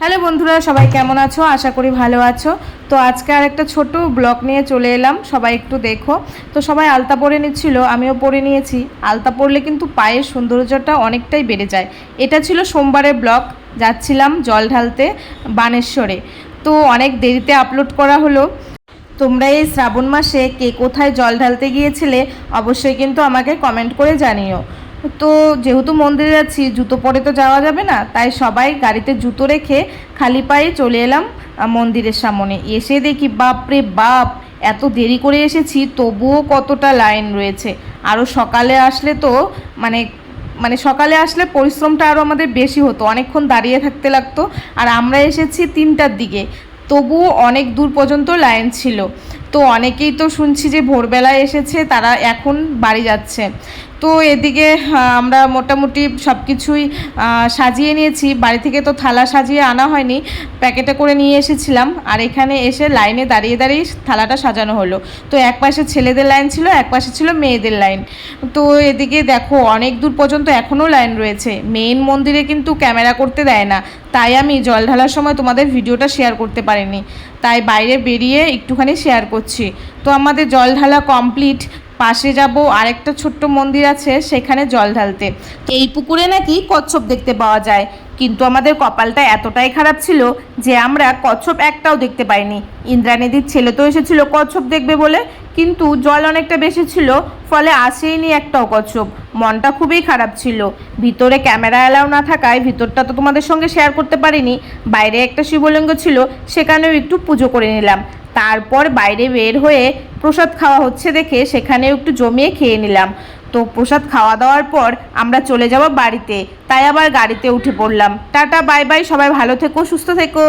Hello বন্ধুরা, সবাই কেমন আছো? আশা করি ভালো আছো। তো আজকে আর একটা ছোট ব্লগ নিয়ে চলে এলাম, সবাই একটু দেখো। তো সবাই আলতা পরে নিচ্ছিল, আমিও পরে নিয়েছি। আলতা পরলে কিন্তু পায়ের সৌন্দর্যটা অনেকটাই বেড়ে যায়। এটা ছিল সোমবারের ব্লগ, যাচ্ছিলাম জল ঢালতে বানেশ্বরে। তো অনেক দেরিতে আপলোড করা হলো। তোমরা এই শ্রাবণ মাসে কে কোথায় জল ঢালতে গিয়েছিলে, অবশ্যই কিন্তু আমাকে কমেন্ট করে জানিও। তো যেহেতু মন্দিরে যাচ্ছি জুতো পরে তো যাওয়া যাবে না, তাই সবাই গাড়িতে জুতো রেখে খালি পায়ে চলে এলাম মন্দিরের সামনে। এসে দেখি, বাপরে বাপ, এত দেরি করে এসেছি, তবুও কতটা লাইন রয়েছে। আরও সকালে আসলে তো মানে মানে সকালে আসলে পরিশ্রমটা আরও আমাদের বেশি হতো, অনেকক্ষণ দাঁড়িয়ে থাকতে লাগতো, আর আমরা এসেছি তিনটার দিকে। তবুও অনেক দূর পর্যন্ত লাইন ছিল। তো অনেকেই তো শুনছি যে ভোরবেলায় এসেছে, তারা এখন বাড়ি যাচ্ছে। তো এদিকে আমরা মোটামুটি সব কিছুই সাজিয়ে নিয়েছি। বাড়ি থেকে তো থালা সাজিয়ে আনা হয়নি, প্যাকেটে করে নিয়ে এসেছিলাম। আর এখানে এসে লাইনে দাঁড়িয়ে দাঁড়িয়ে থালাটা সাজানো হলো। তো এক পাশে ছেলেদের লাইন ছিল, এক পাশে ছিল মেয়েদের লাইন। তো এদিকে দেখো, অনেক দূর পর্যন্ত এখনও লাইন রয়েছে। মেইন মন্দিরে কিন্তু ক্যামেরা করতে দেয় না। তাই আমি জল ঢালার সময় তোমাদের ভিডিওটা শেয়ার করতে পারিনি। তাই বাইরে বেরিয়ে একটুখানি শেয়ার করছি। তো আমাদের জল ঢালা কমপ্লিট। পাশে যাব, আরেকটা ছোট্ট মন্দির আছে সেখানে জল ঢালতে। এই পুকুরে নাকি কচ্ছপ দেখতে পাওয়া যায়। কিন্তু আমাদের কপালটা এতটাই খারাপ ছিল যে আমরা কচ্ছপ একটাও দেখতে পাইনি। ইন্দ্রানিদির ছেলে তো এসেছিল কচ্ছপ দেখবে বলে, কিন্তু জল অনেকটা বেশি ছিল, ফলে আসেইনি একটাও কচ্ছপ। মনটা খুবই খারাপ ছিল। ভিতরে ক্যামেরা অ্যালাউ না থাকায় ভিতরটা তো তোমাদের সঙ্গে শেয়ার করতে পারিনি। বাইরে একটা শিবলিঙ্গ ছিল, সেখানেও একটু পুজো করে নিলাম। তারপর বাইরে বের হয়ে প্রসাদ খাওয়া হচ্ছে দেখে সেখানেও একটু জমিয়ে খেয়ে নিলাম। তো প্রসাদ খাওয়া দাওয়ার পর আমরা চলে যাব বাড়িতে। তাই আবার গাড়িতে উঠে পড়লাম। টাটা, বাই বাই, সবাই ভালো থেকো, সুস্থ থেকো।